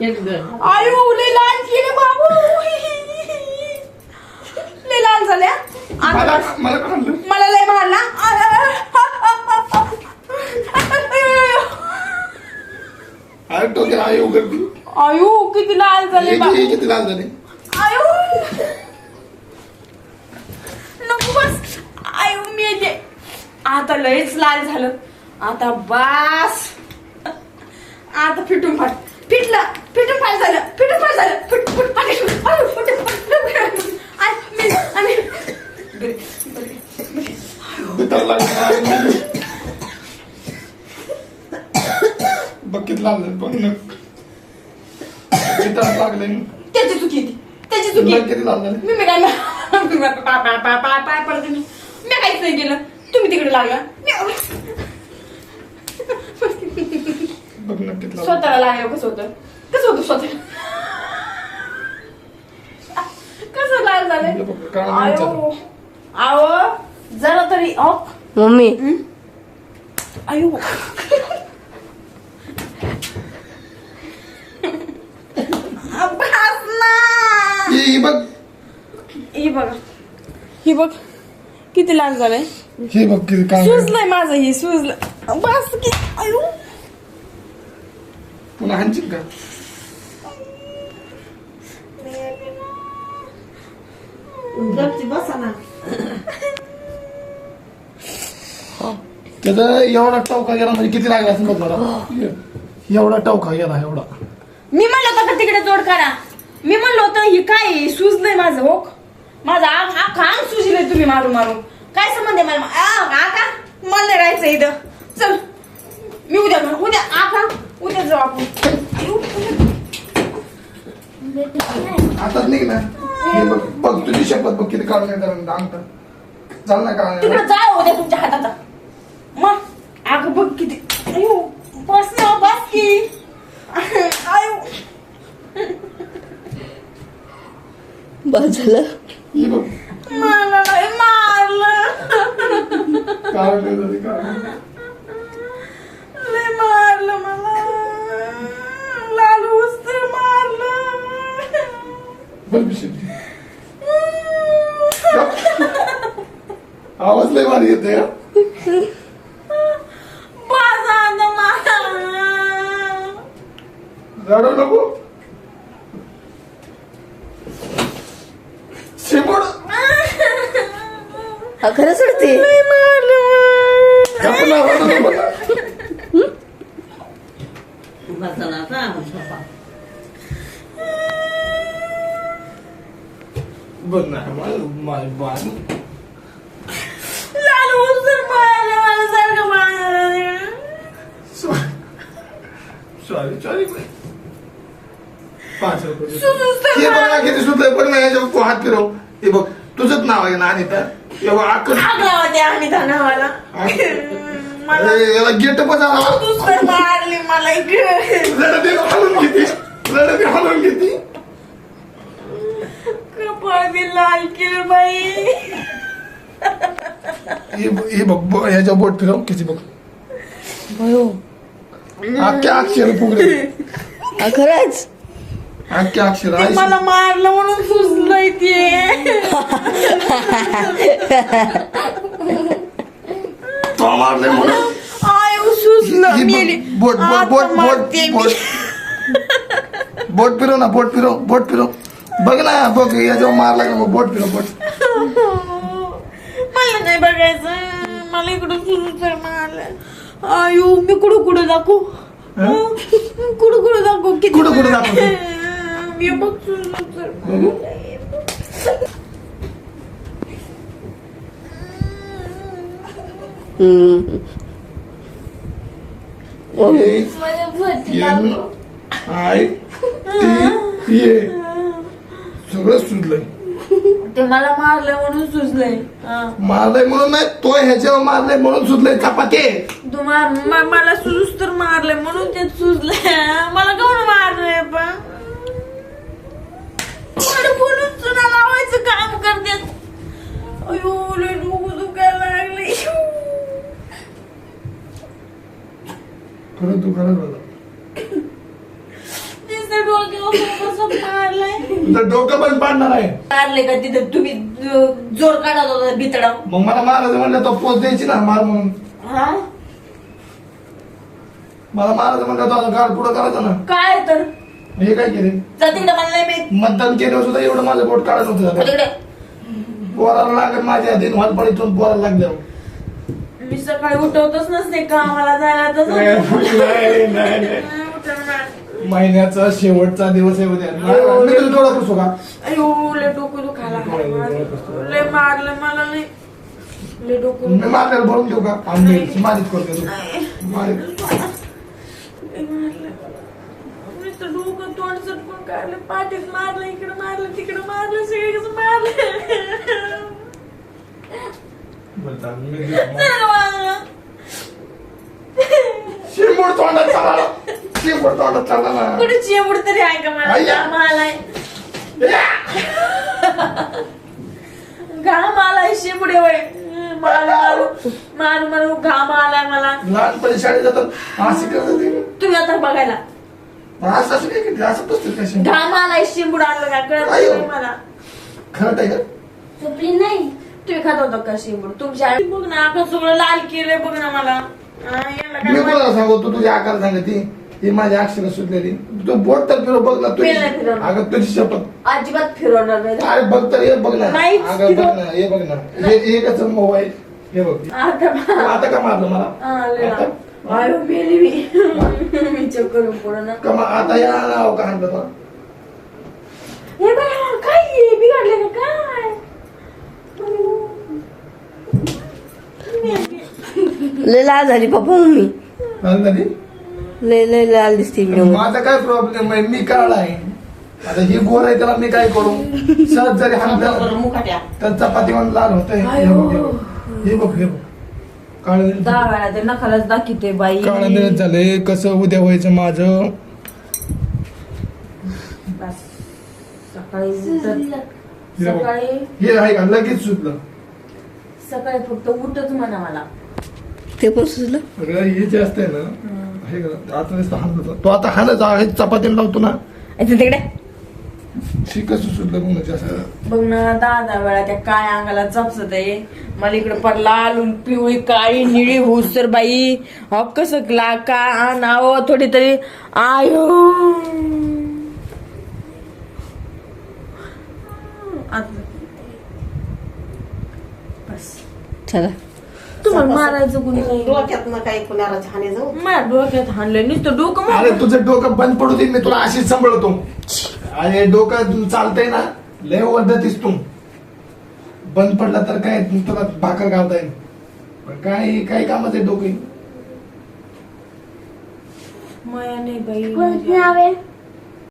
आयु लय लाल केले बाबू. लय लाल झाल्या. आता मला लय मारला. अरे डोक्याला आयु किती लाल झाले हे बाबू. हे किती लाल झाले. आयु नको बस. आयु मी येते आता लयच लाल झालं. आता बास. आता फिटून फाट. फिटलं फिटून फाट झालं फिटून फाट झालं फिट फुट. बितर लागले बघ ना बितर लागले त्याची चुकी त्याची चुकी किती लाल झाले मी मी काय पाय पाय पाय पाय पाय पडते मी मी काहीच नाही केलं तुम्ही तिकडे लागला मी- बघ ना किती लाल स्वतःला लागलं कसं होतं कसं होतं स्वतः कसं लाल झालं हे बघ, काळं नाही आयो आहो जरा तरी अहो मम्मी आयो अभ्यास ना हे हे बघ ही बघा ही बघ किती लाल झालंय हे बघ किती काळ सुजलंय माझं हे सुजलं बस की आयो पुन्हा हाणशील का? त्याचा एवढा टवका गेला म्हणजे किती लागला असं बघ मला एवढा टवका गेला एवढा. मी म्हणलं होतं का तिकडे जोड करा? मी म्हणलं होतं ही काय? सुजलंय माझं हो. माझा आग हा खांग सुजलंय तुम्ही मारून मारून. काय संबंध आहे मला? आ, आका मला राहायचं इथं. चल. मी उद्या. उद्या आका उद्या जाऊ आपण. आताच निघ ना. हे बघ बघ तुझी शपथ बघ किती काढून येतात अंगठा चाल ना तिकडे जा उद्या तुमच्या हाताचा. मग अगं बघ किती. अयो बस ना बस की. आयु. बस झालं. हे बघ. मला नाही मारलं. काढून काढून. बघ बिशी आवाज लय भारी येते हा. रडू नको. शिमोड हा खरं सोडते? मारलं सॉरी सॉरी पाच रुपये बघ किती सुद्धा बघ ना याच्यावर तू हात फिरव. हे बघ तुझंच नाव आहे ना अनिता? एवढं धनावाला मला अरे, याला गेट पण आला मला लढते हलून घेते. लढते हलून घेते. बाई. हे बघ- हे ह्याच्या बोट फिरव किती बघ. भयो. अख्ख्या अक्षर फुगले हा खरंच? अख्ख्या अक्षर ते मला मारलं म्हणून सुचलंय ते. तो मारले म्हणून. आयु सुचलं हे मेली. बघ, बोट बोट आता बोट बोट मारते बोट मी. बोट फिरव ना बोट फिरव बोट फिरव. बघ ना बघ याच्यावर मार लागला मग बोट फिरव बोट. मला नाही बघायचं. मला इकडं सुरू तर मारलं. आयु मी कुठं कुठं दाखवू? कुठं कुठं दाखवू? किती कुठं कुठं दाखवते? मी बघ सुरू तर. मम्मी माझ्या भरती आय टी ए सगळं सुचलंय ते मला मारलं म्हणून सुचलंय हा. मारलंय म्हणून नाही तो ह्याच्यावर मारलंय म्हणून सुचलंय चपाते. तुम्हा म- मला सुरूच तर मारले म्हणून ते सुचले मला कोण मारलंय पण बोलून चुना लावायचं काम करते अयो लय डोकं दुखायला लागले खरं तू खरं बोला डोकं पण पाडणार आहे. मारले का तिथं? तुम्ही जोर काढत होता बितडा मग मला महाराज म्हणलं तो पोच द्यायची ना मार म्हणून. हा? मला महाराज म्हणलं तो आता गाड पुढं करायचा ना. काय तर? हे काय केले? जा तिकडे मला नाही माहीत. मतदान केल्यावर सुद्धा एवढं माझं बोट काढत होतं तिकडे पोराला लागत माझ्या दिन वालपडीतून पोराला लागलं मी सकाळी उठवतच नसते कामाला जायला तसं नाही, नाही, नाही. महिन्याचा शेवटचा दिवस आहे उद्या. मी तुला डोळा पुसू का? अयो लय डोकं दुखायला लागलं माझं. लय मारलं मला नाही लय डोकं मी मारल्याला भरून देऊ का? आम्ही मालिश करतो. मालिश मारलं. मी तर डोकं तोंड चटकून काढलं. पाठीत मारलं इकडं मारलं तिकडं मारलं सगळीकडे मारलं. शिरमोड तोंडात चालला शिरमोड तोंडात चालला कुठे चिमूड तरी आहे का मला. घाम आलाय. घाम आलाय शिमुडे वय मारू मारू मारू घाम आलाय मला. लहानपणी शाळेत जातात असं करत. तुम्ही आता बघायला. असं असं काय करते असं बसते कशी घाम आलाय शिंबूड आणलं का? कळत मला. खरं आहे का? झोपली नाही. तुम्ही खात होता का शिंबूड तुमच्या आई बघ ना आपण सगळं लाल केलंय बघ ना मला. हा, याला काय मी माहिती? कोणाला सांगू? तू तुझी आकार सांगते. ही माझी अक्षर सुटलेली. तू बोट तर फिरव बघ ना तुझी फिरलं, फिरलं. अगं तुझी शपथ. अजिबात फिरवणार नाही. अरे बघ तर हे बघ ना. नाहीच अगं. बघ ना हे बघ ना. हे हे कसं मोबाईल? हे बघ. आता तू आता का मारलं मला? हा, आता? लाल. आयो मेली मी. मी चक्कर का मा- आता या नाव का आणलं तुला? हे बघा काय? बिघडले का काय? लय लाल झाली पप्पा मम्मी. ती? लय लय लाल दिसते व्हिडिओ माझा काय प्रॉब्लेम आहे? मी काळा आहे. आता ही गोर आहे त्याला मी काय करू? सहज जरी हाणलं मुखाट्या तर चपाती म्हणून लाल होतंय. हे बघ हे बघ. हे बघ हे बघ. काळ दहा वेळा ते नखालाच दाखवते बाई. काळ मिळत झालंय. कसं उद्या व्हायचं माझं? बस. सकाळी उठत हे बघ. सकाळी हे आहे का? लगेच सुटलं सकाळी फक्त उठच म्हणा मला. ते पण सुचलं अगं हे जे असतंय ना. हे आता होता. तो आता हाणच आहे चपातीला लावतो ना. अच्छा तिकडे. बघ ना जास्त. बघ ना दहा दहा वेळा त्या काय अंगाला चपसत आहे. मला इकडे पर लाल पिवळी काळी निळी होस तर बाई. अहो कसं ला का नाव थोडी तरी आयो. चला. मारायचं कुणी नाही. डोक्यात काही कुणाला छाने जाऊ. माझ्या डोक्यात हाणलं नुसतं डोकं मार अरे तुझं डोकं बंद पडू दे मी तुला अशीच सांभाळतो. अरे डोकं चालतंय ना? लय ओरडतीस तू. बंद पडला तर काय? तुला भाकर घालता येईल. पण काय काय कामाचं आहे डोकं? माया नाही बाई. कोणतं नाव आहे